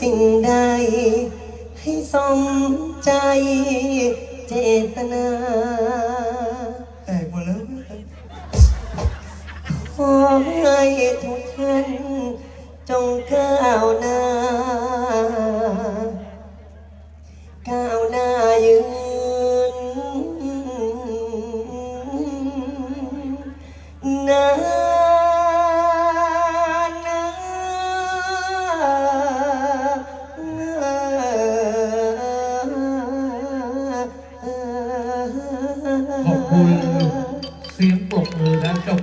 สิ่งใด ให้สมใจเจตนาแตกหมดแล้วขอให้ทุกท่านจงก้าวหน้า ก้าวหน้ายืน เสียงปรบมือและจบ